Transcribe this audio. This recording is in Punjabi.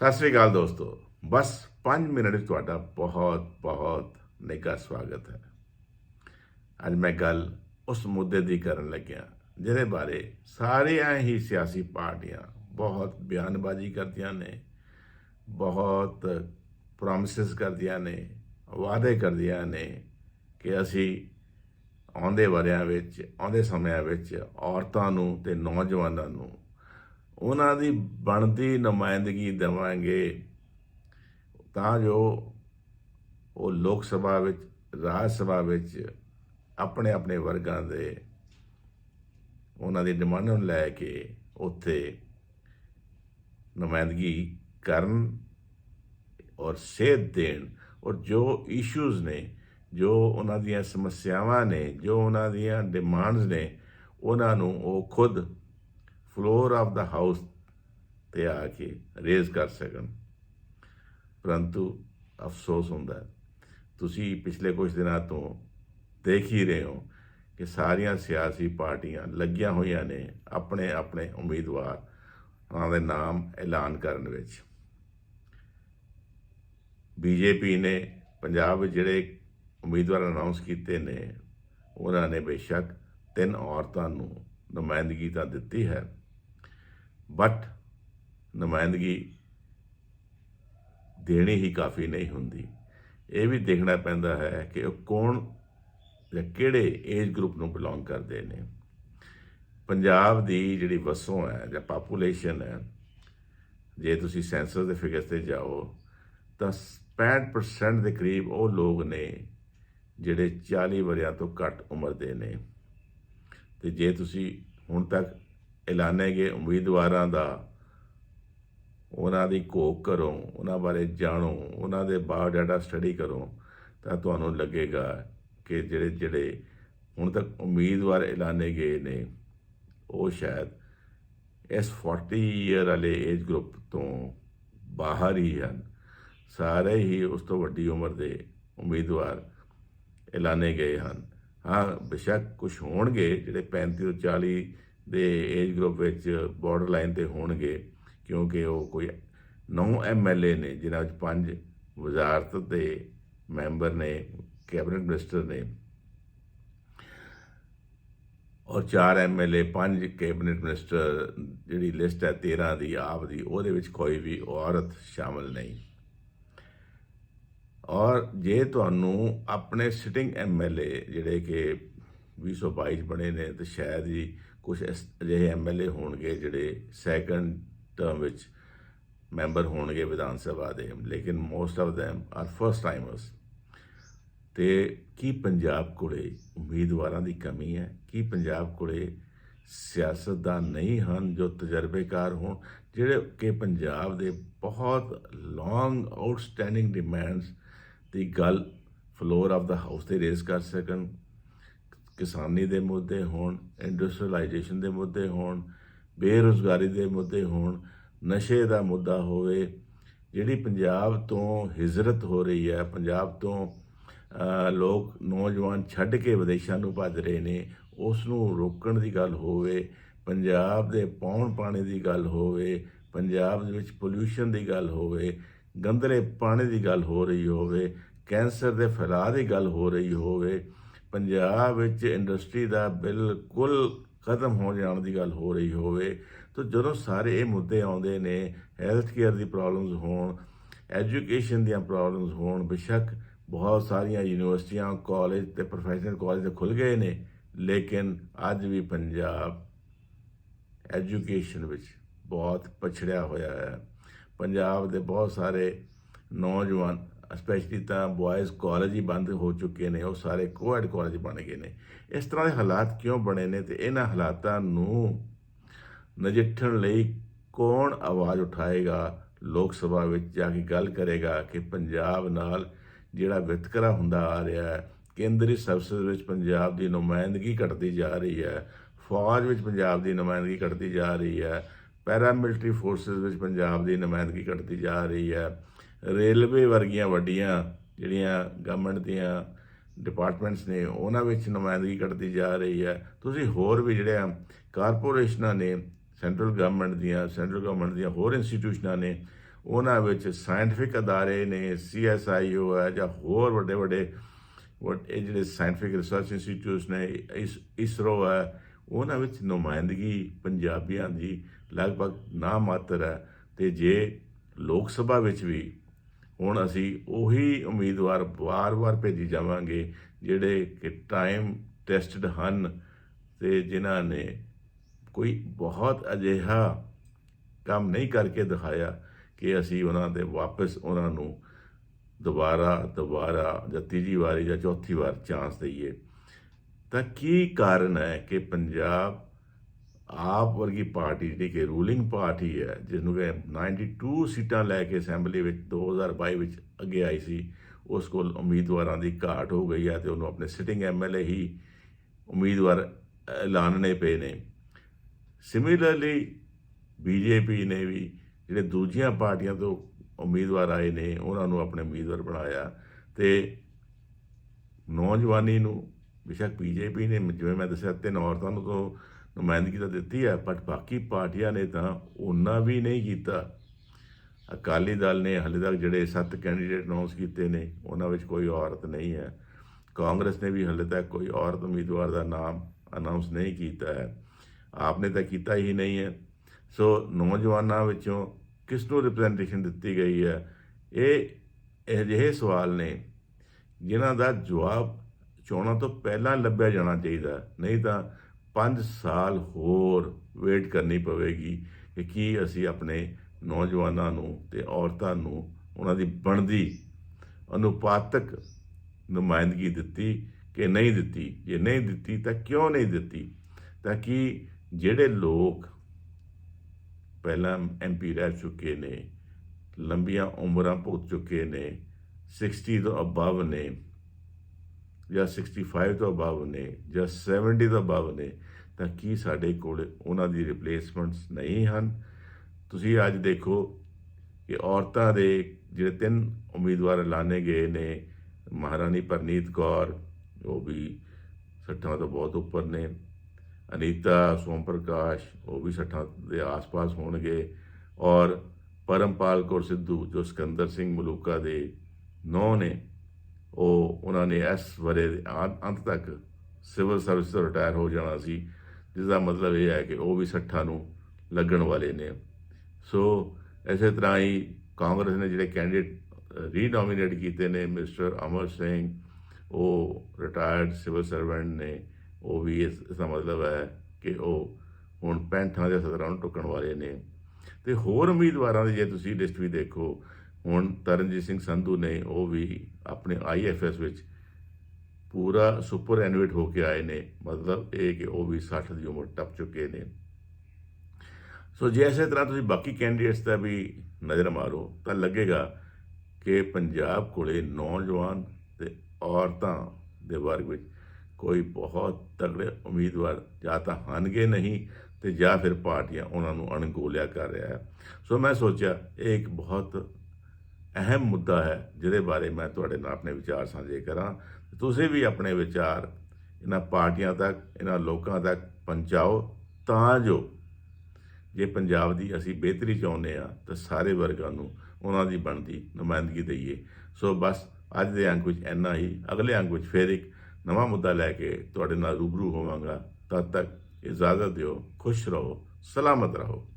ਸਤਿ ਸ੍ਰੀ ਅਕਾਲ ਦੋਸਤੋ। ਬਸ 5 ਮਿੰਟ ਵਿੱਚ ਤੁਹਾਡਾ ਬਹੁਤ ਬਹੁਤ ਨਿੱਘਾ ਸਵਾਗਤ ਹੈ। ਅੱਜ ਮੈਂ ਗੱਲ ਉਸ ਮੁੱਦੇ ਦੀ ਕਰਨ ਲੱਗਿਆ, ਜਿਹਦੇ ਬਾਰੇ ਸਾਰੀਆਂ ਹੀ ਸਿਆਸੀ ਪਾਰਟੀਆਂ ਬਹੁਤ ਬਿਆਨਬਾਜ਼ੀ ਕਰਦੀਆਂ ਨੇ, ਬਹੁਤ ਪ੍ਰੋਮਿਸਸ ਕਰਦੀਆਂ ਨੇ, ਵਾਅਦੇ ਕਰਦੀਆਂ ਨੇ ਕਿ ਅਸੀਂ ਆਉਂਦੇ ਵਰਿਆਂ ਵਿੱਚ, ਆਉਂਦੇ ਸਮਿਆਂ ਵਿੱਚ ਔਰਤਾਂ ਨੂੰ ਤੇ ਨੌਜਵਾਨਾਂ ਨੂੰ ਉਹਨਾਂ ਦੀ ਬਣਦੀ ਨੁਮਾਇੰਦਗੀ ਦੇਵਾਂਗੇ। ਤਾਂ ਜੋ ਉਹ ਲੋਕ ਸਭਾ ਵਿੱਚ, ਰਾਜ ਸਭਾ ਵਿੱਚ ਆਪਣੇ ਆਪਣੇ ਵਰਗਾਂ ਦੇ ਉਹਨਾਂ ਦੀ ਡਿਮਾਂਡਾਂ ਨੂੰ ਲੈ ਕੇ ਉੱਥੇ ਨੁਮਾਇੰਦਗੀ ਕਰਨ ਔਰ ਸੇਧ ਦੇਣ ਔਰ ਜੋ ਇਸ਼ੂਜ਼ ਨੇ, ਜੋ ਉਹਨਾਂ ਦੀਆਂ ਸਮੱਸਿਆਵਾਂ ਨੇ, ਜੋ ਉਹਨਾਂ ਦੀਆਂ ਡਿਮਾਂਡਸ ਨੇ, ਉਹਨਾਂ ਨੂੰ ਉਹ ਖੁਦ ਫਲੋਰ ਆਫ ਦਾ ਹਾਊਸ ਤੇ ਆ ਕੇ ਰੇਜ਼ ਕਰ ਸਕਣ। ਪਰੰਤੂ ਅਫਸੋਸ ਹੁੰਦਾ ਤੁਸੀਂ ਪਿਛਲੇ ਕੁਝ ਦਿਨਾਂ ਤੋਂ ਦੇਖ ਹੀ ਰਹੇ ਹੋ ਕਿ ਸਾਰੀਆਂ ਸਿਆਸੀ ਪਾਰਟੀਆਂ ਲੱਗੀਆਂ ਹੋਈਆਂ ਨੇ ਆਪਣੇ ਆਪਣੇ ਉਮੀਦਵਾਰ, ਉਹਨਾਂ ਦੇ ਨਾਮ ਐਲਾਨ ਕਰਨ ਵਿੱਚ। ਬੀਜੇਪੀ ਨੇ ਪੰਜਾਬ ਵਿੱਚ ਜਿਹੜੇ ਉਮੀਦਵਾਰ ਅਨਾਉਂਸ ਕੀਤੇ ਨੇ, ਉਹਨਾਂ ਨੇ ਬੇਸ਼ੱਕ ਤਿੰਨ ਔਰਤਾਂ ਨੂੰ ਨੁਮਾਇੰਦਗੀ ਤਾਂ ਦਿੱਤੀ ਹੈ। ਬਟ ਨੁਮਾਇੰਦਗੀ ਦੇਣੀ ਹੀ ਕਾਫੀ ਨਹੀਂ ਹੁੰਦੀ। ਇਹ ਵੀ ਦੇਖਣਾ ਪੈਂਦਾ ਹੈ ਕਿ ਉਹ ਕੌਣ ਜਾਂ ਕਿਹੜੇ ਏਜ ਗਰੁੱਪ ਨੂੰ ਬਿਲੋਂਗ ਕਰਦੇ ਨੇ। ਪੰਜਾਬ ਦੀ ਜਿਹੜੀ ਵਸੋਂ ਹੈ ਜਾਂ ਪਾਪੂਲੇਸ਼ਨ ਹੈ, ਜੇ ਤੁਸੀਂ ਸੈਂਸਸ ਦੇ ਫਿਗਰਸ ਤੇ ਜਾਓ, ਤਾਂ 65% ਦੇ ਕਰੀਬ ਉਹ ਲੋਕ ਨੇ ਜਿਹੜੇ 40 ਵਰਿਆਂ ਤੋਂ ਘੱਟ ਉਮਰ ਦੇ ਨੇ। ਤੇ ਜੇ ਤੁਸੀਂ ਹੁਣ ਤੱਕ ਐਲਾਨੇ ਗਏ ਉਮੀਦਵਾਰਾਂ ਦਾ। ਉਹਨਾਂ ਦੀ ਘੋਖ ਕਰੋ, ਉਹਨਾਂ ਬਾਰੇ ਜਾਣੋ, ਉਹਨਾਂ ਦੇ ਬਾਇਓਡਾਟਾ ਸਟੱਡੀ ਕਰੋ ਤਾਂ ਤੁਹਾਨੂੰ ਲੱਗੇਗਾ ਕਿ ਜਿਹੜੇ ਜਿਹੜੇ ਹੁਣ ਤੱਕ ਉਮੀਦਵਾਰ ਐਲਾਨੇ ਗਏ ਨੇ, ਉਹ ਸ਼ਾਇਦ ਇਸ 40 ਇਅਰ ਵਾਲੇ ਏਜ ਗਰੁੱਪ ਤੋਂ ਬਾਹਰ ਹੀ ਹਨ। ਸਾਰੇ ਹੀ ਉਸ ਤੋਂ ਵੱਡੀ ਉਮਰ ਦੇ ਉਮੀਦਵਾਰ ਐਲਾਨੇ ਗਏ ਹਨ। ਹਾਂ, ਬੇਸ਼ੱਕ ਕੁਝ ਹੋਣਗੇ ਜਿਹੜੇ 35 ਤੋਂ 40 ਦੇ ਏਜ ਗਰੁੱਪ ਵਿੱਚ ਬਾਰਡਰ ਲਾਈਨ ਤੇ ਹੋਣਗੇ, ਕਿਉਂਕਿ ਉਹ ਕੋਈ ਨੌ ਐਮਐਲਏ ਨੇ, ਜਿਨ੍ਹਾਂ ਵਿੱਚ ਪੰਜ ਵਜ਼ਾਰਤ ਦੇ ਮੈਂਬਰ ਨੇ, ਕੈਬਨਿਟ ਮਿਨਿਸਟਰ ਨੇ। ਔਰ 4 ਐਮਐਲਏ ਪੰਜ ਕੈਬਨਿਟ ਮਿਨਿਸਟਰ, ਜਿਹੜੀ ਲਿਸਟ ਹੈ 13 ਦੀ, ਆਪ ਦੀ, ਉਹਦੇ ਵਿੱਚ ਕੋਈ ਵੀ ਔਰਤ ਸ਼ਾਮਲ ਨਹੀਂ। ਔਰ ਜੇ ਤੁਹਾਨੂੰ ਆਪਣੇ ਸਿਟਿੰਗ ਐਮਐਲਏ ਜਿਹੜੇ ਕਿ 2022 ਬਣੇ ਨੇ, ਤੇ ਸ਼ਾਇਦ ਹੀ ਕੁਝ ਅਜਿਹੇ ਐਮਐਲਏ ਹੋਣਗੇ ਜਿਹੜੇ ਸੈਕੰਡ ਟਰਮ ਵਿੱਚ ਮੈਂਬਰ ਹੋਣਗੇ ਵਿਧਾਨ ਸਭਾ ਦੇ। ਲੇਕਿਨ most of them are first timers ਤੇ ਕੀ ਪੰਜਾਬ ਕੋਲੇ ਉਮੀਦਵਾਰਾਂ ਦੀ ਕਮੀ ਹੈ? ਕੀ ਪੰਜਾਬ ਕੋਲੇ ਸਿਆਸਤਦਾਨ ਨਹੀਂ ਹਨ ਜੋ ਤਜਰਬੇਕਾਰ ਹੋਣ? ਜਿਹੜੇ ਕਿ ਪੰਜਾਬ ਦੇ ਬਹੁਤ ਲੌਂਗ ਆਊਟਸਟੈਂਡਿੰਗ ਡਿਮਾਂਡਸ ਦੀ ਗੱਲ ਫਲੋਰ ਆਫ ਦਾ ਹਾਊਸ ਤੇ ਰੇਜ਼ ਕਰ ਸਕਣ। ਕਿਸਾਨੀ ਦੇ ਮੁੱਦੇ ਹੋਣ ਇੰਡਸਟਰੀਅਲਾਈਜੇਸ਼ਨ ਦੇ ਮੁੱਦੇ ਹੋਣ, ਬੇਰੁਜ਼ਗਾਰੀ ਦੇ ਮੁੱਦੇ ਹੋਣ, ਨਸ਼ੇ ਦਾ ਮੁੱਦਾ ਹੋਵੇ, ਜਿਹੜੀ ਪੰਜਾਬ ਤੋਂ ਹਿਜਰਤ ਹੋ ਰਹੀ ਹੈ, ਪੰਜਾਬ ਤੋਂ ਲੋਕ ਨੌਜਵਾਨ ਛੱਡ ਕੇ ਵਿਦੇਸ਼ਾਂ ਨੂੰ ਭੱਜ ਰਹੇ ਨੇ ਉਸ ਨੂੰ ਰੋਕਣ ਦੀ ਗੱਲ ਹੋਵੇ, ਪੰਜਾਬ ਦੇ ਪੌਣ ਪਾਣੀ ਦੀ ਗੱਲ ਹੋਵੇ, ਪੰਜਾਬ ਦੇ ਵਿੱਚ ਪੋਲਿਊਸ਼ਨ ਦੀ ਗੱਲ ਹੋਵੇ ਗੰਦਲੇ ਪਾਣੀ ਦੀ ਗੱਲ ਹੋ ਰਹੀ ਹੋਵੇ, ਕੈਂਸਰ ਦੇ ਫੈਲਾਅ ਦੀ ਗੱਲ ਹੋ ਰਹੀ ਹੋਵੇ ਪੰਜਾਬ ਵਿੱਚ ਇੰਡਸਟਰੀ ਦਾ ਬਿਲਕੁਲ ਖਤਮ ਹੋ ਜਾਣ ਦੀ ਗੱਲ ਹੋ ਰਹੀ ਹੋਵੇ, ਤਾਂ ਜਦੋਂ ਸਾਰੇ ਇਹ ਮੁੱਦੇ ਆਉਂਦੇ ਨੇ ਹੈਲਥ ਕੇਅਰ ਦੀ ਪ੍ਰੋਬਲਮਸ ਹੋਣ ਐਜੂਕੇਸ਼ਨ ਦੀਆਂ ਪ੍ਰੋਬਲਮਸ ਹੋਣ, ਬੇਸ਼ੱਕ ਬਹੁਤ ਸਾਰੀਆਂ ਯੂਨੀਵਰਸਿਟੀਆਂ ਕਾਲਜ ਤੇ ਪ੍ਰੋਫੈਸ਼ਨਲ ਕਾਲਜ ਤੇ ਖੁੱਲ ਗਏ ਨੇ, ਲੇਕਿਨ ਅੱਜ ਵੀ ਪੰਜਾਬ ਐਜੂਕੇਸ਼ਨ ਵਿੱਚ ਬਹੁਤ ਪਛੜਿਆ ਹੋਇਆ ਹੈ। ਪੰਜਾਬ ਦੇ ਬਹੁਤ ਸਾਰੇ ਨੌਜਵਾਨ ਸਪੈਸ਼ਲੀ ਤਾਂ ਬॉयਜ਼ ਕਾਲਜ ਹੀ ਬੰਦ ਹੋ ਚੁੱਕੇ ਨੇ, ਉਹ ਸਾਰੇ ਕੋਐਡ ਕਾਲਜ ਬਣ ਗਏ ਨੇ। ਇਸ ਤਰ੍ਹਾਂ ਦੇ ਹਾਲਾਤ ਕਿਉਂ ਬਣੇ ਨੇ ਤੇ ਇਹਨਾਂ ਹਾਲਾਤਾਂ ਨੂੰ ਨਜਿੱਠਣ ਲਈ ਕੌਣ ਆਵਾਜ਼ ਉਠਾਏਗਾ? ਲੋਕ ਸਭਾ ਵਿੱਚ ਜਾ ਕੇ ਗੱਲ ਕਰੇਗਾ ਕਿ ਪੰਜਾਬ ਨਾਲ ਜਿਹੜਾ ਵਿਤਕਰਾ ਹੁੰਦਾ ਆ ਰਿਹਾ ਹੈ, ਕੇਂਦਰੀ ਸਰਵਿਸ ਵਿੱਚ ਪੰਜਾਬ ਦੀ ਨੁਮਾਇੰਦਗੀ ਘਟਦੀ ਜਾ ਰਹੀ ਹੈ, ਫੌਜ ਵਿੱਚ ਪੰਜਾਬ ਦੀ ਨੁਮਾਇੰਦਗੀ ਘਟਦੀ ਜਾ ਰਹੀ ਹੈ ਪੈਰਾਮਿਲਟਰੀ ਫੋਰਸਸ ਵਿੱਚ ਪੰਜਾਬ ਦੀ ਨੁਮਾਇੰਦਗੀ ਘਟਦੀ ਜਾ ਰਹੀ ਹੈ। ਰੇਲਵੇ ਵਰਗੀਆਂ ਵੱਡੀਆਂ ਜਿਹੜੀਆਂ ਗਵਰਨਮੈਂਟ ਦੀਆਂ ਡਿਪਾਰਟਮੈਂਟਸ ਨੇ, ਉਹਨਾਂ ਵਿੱਚ ਨੁਮਾਇੰਦਗੀ ਘਟਦੀ ਜਾ ਰਹੀ ਹੈ। ਤੁਸੀਂ ਹੋਰ ਵੀ ਜਿਹੜੇ ਕਾਰਪੋਰੇਸ਼ਨਾਂ ਨੇ ਸੈਂਟਰਲ ਗਵਰਨਮੈਂਟ ਦੀਆਂ ਸੈਂਟਰਲ ਗਵਰਨਮੈਂਟ ਦੀਆਂ ਹੋਰ ਇੰਸਟੀਟਿਊਸ਼ਨਾਂ ਨੇ, ਉਹਨਾਂ ਵਿੱਚ ਸਾਇੰਟਿਫਿਕ ਅਦਾਰੇ ਨੇ ਸੀਐਸਆਈਓ ਹੈ ਜਾਂ ਹੋਰ ਵੱਡੇ ਵੱਡੇ ਵਟ ਇਹ ਜਿਹੜੇ ਸਾਇੰਟਿਫਿਕ ਰਿਸਰਚ ਇੰਸਟੀਚਿਊਟਸ ਨੇ, ਇਸ ਇਸਰੋ ਹੈ, ਉਹਨਾਂ ਵਿੱਚ ਨੁਮਾਇੰਦਗੀ ਪੰਜਾਬੀਆਂ ਦੀ ਲਗਭਗ ਨਾ ਮਾਤਰ ਹੈ। ਤੇ ਜੇ ਲੋਕ ਸਭਾ ਵਿੱਚ ਵੀ ਹੁਣ ਅਸੀਂ ਉਹੀ ਉਮੀਦਵਾਰ ਵਾਰ-ਵਾਰ ਭੇਜੀ ਜਾਵਾਂਗੇ, ਜਿਹੜੇ ਕਿ ਟਾਈਮ ਟੈਸਟਡ ਹਨ ਤੇ ਜਿਨ੍ਹਾਂ ਨੇ ਕੋਈ ਬਹੁਤ ਅਜਿਹਾ ਕੰਮ ਨਹੀਂ ਕਰਕੇ ਦਿਖਾਇਆ ਕਿ ਅਸੀਂ ਉਹਨਾਂ ਦੇ ਵਾਪਸ ਉਹਨਾਂ ਨੂੰ ਦੁਬਾਰਾ ਦੁਬਾਰਾ ਜਾਂ ਤੀਜੀ ਵਾਰੀ ਜਾਂ ਚੌਥੀ ਵਾਰ ਚਾਂਸ ਦਈਏ। ਤਾਂ ਕੀ ਕਾਰਨ ਹੈ ਕਿ ਪੰਜਾਬ ਆਪ ਵਰਗੀ ਪਾਰਟੀ ਜਿਹੜੀ ਕਿ ਰੂਲਿੰਗ ਪਾਰਟੀ ਹੈ ਜਿਸ ਨੂੰ ਕਿ 92 ਸੀਟਾਂ ਲੈ ਕੇ ਅਸੈਂਬਲੀ ਵਿੱਚ 2022 ਵਿੱਚ ਅੱਗੇ ਆਈ ਸੀ, ਉਸ ਕੋਲ ਉਮੀਦਵਾਰਾਂ ਦੀ ਘਾਟ ਹੋ ਗਈ ਹੈ ਤੇ ਉਹਨੂੰ ਆਪਣੇ ਸਿਟਿੰਗ ਐਮਐਲਏ ਹੀ ਉਮੀਦਵਾਰ ਐਲਾਨਣੇ ਪਏ ਨੇ। ਸਿਮਿਲਰਲੀ ਬੀਜੇਪੀ ਨੇ ਵੀ ਜਿਹੜੇ ਦੂਜੀਆਂ ਪਾਰਟੀਆਂ ਤੋਂ ਉਮੀਦਵਾਰ ਆਏ ਨੇ, ਉਹਨਾਂ ਨੂੰ ਆਪਣੇ ਉਮੀਦਵਾਰ ਬਣਾਇਆ ਤੇ ਨੌਜਵਾਨੀ ਨੂੰ, ਬੇਸ਼ੱਕ ਬੀਜੇਪੀ ਨੇ, ਜਿਵੇਂ ਮੈਂ ਦੱਸਿਆ, ਤਿੰਨ ਔਰਤਾਂ ਨੂੰ ਤੋਂ ਨੁਮਾਇੰਦਗੀ ਤਾਂ ਦਿੱਤੀ ਹੈ ਬਟ ਬਾਕੀ ਪਾਰਟੀਆਂ ਨੇ ਤਾਂ ਉਹਨਾਂ ਵੀ ਨਹੀਂ ਕੀਤਾ। ਅਕਾਲੀ ਦਲ ਨੇ ਹਾਲੇ ਤੱਕ ਜਿਹੜੇ ਸੱਤ ਕੈਂਡੀਡੇਟ ਅਨਾਉਂਸ ਕੀਤੇ ਨੇ, ਉਹਨਾਂ ਵਿੱਚ ਕੋਈ ਔਰਤ ਨਹੀਂ ਹੈ। ਕਾਂਗਰਸ ਨੇ ਵੀ ਹਾਲੇ ਤੱਕ ਕੋਈ ਔਰਤ ਉਮੀਦਵਾਰ ਦਾ ਨਾਮ ਅਨਾਉਂਸ ਨਹੀਂ ਕੀਤਾ ਹੈ। ਆਪਨੇ ਤਾਂ ਕੀਤਾ ਹੀ ਨਹੀਂ ਹੈ। ਸੋ ਨੌਜਵਾਨਾਂ ਵਿੱਚੋਂ ਕਿਸ ਨੂੰ ਰਿਪਰੈਜ਼ੈਂਟੇਸ਼ਨ ਦਿੱਤੀ ਗਈ ਹੈ? ਇਹ ਅਜਿਹੇ ਸਵਾਲ ਨੇ ਜਿਨ੍ਹਾਂ ਦਾ ਜਵਾਬ ਚੋਣਾਂ ਤੋਂ ਪਹਿਲਾਂ ਲੱਭਿਆ ਜਾਣਾ ਚਾਹੀਦਾ ਨਹੀਂ ਤਾਂ 5 ਸਾਲ ਹੋਰ ਵੇਟ ਕਰਨੀ ਪਵੇਗੀ ਕਿ ਕੀ ਅਸੀਂ ਆਪਣੇ ਨੌਜਵਾਨਾਂ ਨੂੰ ਤੇ ਔਰਤਾਂ ਨੂੰ ਉਹਨਾਂ ਦੀ ਬਣਦੀ ਅਨੁਪਾਤਕ ਨੁਮਾਇੰਦਗੀ ਦਿੱਤੀ ਕਿ ਨਹੀਂ ਦਿੱਤੀ? ਜੇ ਨਹੀਂ ਦਿੱਤੀ ਤਾਂ ਕਿਉਂ ਨਹੀਂ ਦਿੱਤੀ? ਤਾਂ ਕਿ ਜਿਹੜੇ ਲੋਕ ਪਹਿਲਾਂ ਐਮਪੀ ਰਹਿ ਚੁੱਕੇ ਨੇ, ਲੰਬੀਆਂ ਉਮਰਾਂ ਭੁਗਤ ਚੁੱਕੇ ਨੇ 60 ਤੋਂ ਅਬਵ ਨੇ ਜਾਂ 65 ਤੋਂ ਅਬਵ ਨੇ ਜਾਂ 70 ਤੋਂ ਅਬਵ ਨੇ, ਤਾਂ ਕੀ ਸਾਡੇ ਕੋਲ ਉਹਨਾਂ ਦੀ ਰਿਪਲੇਸਮੈਂਟਸ ਨਹੀਂ ਹਨ? ਤੁਸੀਂ ਅੱਜ ਦੇਖੋ ਕਿ ਔਰਤਾਂ ਦੇ ਜਿਹੜੇ ਤਿੰਨ ਉਮੀਦਵਾਰ ਐਲਾਨੇ ਗਏ ਨੇ, ਮਹਾਰਾਣੀ ਪਰਨੀਤ ਕੌਰ, ਉਹ ਵੀ 60 ਤੋਂ ਬਹੁਤ ਉੱਪਰ ਨੇ, ਅਨੀਤਾ ਸੋਮ ਪ੍ਰਕਾਸ਼ ਉਹ ਵੀ 60 ਦੇ ਆਸ-ਪਾਸ ਹੋਣਗੇ, ਔਰ ਪਰਮਪਾਲ ਕੌਰ ਸਿੱਧੂ ਜੋ ਸਿਕੰਦਰ ਸਿੰਘ ਮਲੂਕਾ ਦੇ ਨੌ ਨੇ ਉਹ ਉਹਨਾਂ ਨੇ ਇਸ ਵਰੇ ਦੇ ਅੰਤ ਤੱਕ ਸਿਵਲ ਸਰਵਿਸ ਤੋਂ ਰਿਟਾਇਰ ਹੋ ਜਾਣਾ ਸੀ ਜਿਸ ਦਾ ਮਤਲਬ ਇਹ ਹੈ ਕਿ ਉਹ ਵੀ 60 ਨੂੰ ਲੱਗਣ ਵਾਲੇ ਨੇ। ਸੋ ਇਸੇ ਤਰ੍ਹਾਂ ਹੀ ਕਾਂਗਰਸ ਨੇ ਜਿਹੜੇ ਕੈਂਡੀਡੇਟ ਰੀਨੋਮੀਨੇਟ ਕੀਤੇ ਨੇ, ਮਿਸਟਰ ਅਮਰ ਸਿੰਘ, ਉਹ ਰਿਟਾਇਰਡ ਸਿਵਲ ਸਰਵੈਂਟ ਨੇ, ਉਹ ਵੀ ਇਸ ਇਸ ਦਾ ਮਤਲਬ ਹੈ ਕਿ ਉਹ ਹੁਣ 65 ਦੇ ਸਦਰਾਂ ਨੂੰ ਟੁੱਕਣ ਵਾਲੇ ਨੇ। ਤੇ ਹੋਰ ਉਮੀਦਵਾਰਾਂ ਦੀ ਜੇ ਤੁਸੀਂ ਲਿਸਟ ਵੀ ਦੇਖੋ ਹੁਣ ਤਰਨਜੀਤ ਸਿੰਘ ਸੰਧੂ ਨੇ ਉਹ ਵੀ ਆਪਣੇ ਆਈਐਫਐਸ ਵਿੱਚ ਪੂਰਾ ਸੁਪਰ ਐਨੂਏਟ ਹੋ ਕੇ ਆਏ ਨੇ। ਮਤਲਬ ਇਹ ਕਿ ਉਹ ਵੀ 60 ਦੀ ਉਮਰ ਟੱਪ ਚੁੱਕੇ ਨੇ। ਸੋ ਜੇ ਇਸੇ ਤਰ੍ਹਾਂ ਤੁਸੀਂ ਬਾਕੀ ਕੈਂਡੀਡੇਟਸ ਦਾ ਵੀ ਨਜ਼ਰ ਮਾਰੋ, ਤਾਂ ਲੱਗੇਗਾ ਕਿ ਪੰਜਾਬ ਕੋਲੇ ਨੌਜਵਾਨ ਤੇ ਔਰਤਾਂ ਦੇ ਵਰਗ ਵਿੱਚ ਕੋਈ ਬਹੁਤ ਤਗੜੇ ਉਮੀਦਵਾਰ ਜਾਂ ਤਾਂ ਹਨਗੇ ਨਹੀਂ ਤੇ ਜਾਂ ਫਿਰ ਪਾਰਟੀਆਂ ਉਹਨਾਂ ਨੂੰ ਅਣਗੋਲਿਆ ਕਰ ਰਿਹਾ ਹੈ। ਸੋ ਮੈਂ ਸੋਚਿਆ, ਇਹ ਇੱਕ ਬਹੁਤ ਅਹਿਮ ਮੁੱਦਾ ਹੈ, ਜਿਹਦੇ ਬਾਰੇ ਮੈਂ ਤੁਹਾਡੇ ਨਾਲ ਆਪਣੇ ਵਿਚਾਰ ਸਾਂਝੇ ਕਰਾਂ। ਤੁਸੀਂ ਵੀ ਆਪਣੇ ਵਿਚਾਰ ਇਹਨਾਂ ਪਾਰਟੀਆਂ ਤੱਕ, ਇਹਨਾਂ ਲੋਕਾਂ ਤੱਕ ਪਹੁੰਚਾਓ, ਤਾਂ ਜੋ ਜੇ ਪੰਜਾਬ ਦੀ ਅਸੀਂ ਬਿਹਤਰੀ ਚਾਹੁੰਦੇ ਆ ਤਾਂ ਸਾਰੇ ਵਰਗਾਂ ਨੂੰ ਉਹਨਾਂ ਦੀ ਬਣਦੀ ਨੁਮਾਇੰਦਗੀ ਦਈਏ। ਸੋ ਬਸ ਅੱਜ ਦੇ ਅੰਕ ਵਿੱਚ ਇੰਨਾ ਹੀ। ਅਗਲੇ ਅੰਕ ਵਿੱਚ ਫਿਰ ਇੱਕ ਨਵਾਂ ਮੁੱਦਾ ਲੈ ਕੇ ਤੁਹਾਡੇ ਨਾਲ ਰੂਬਰੂ ਹੋਵਾਂਗਾ। ਤਦ ਤੱਕ ਇਜਾਜ਼ਤ ਦਿਓ, ਖੁਸ਼ ਰਹੋ, ਸਲਾਮਤ ਰਹੋ।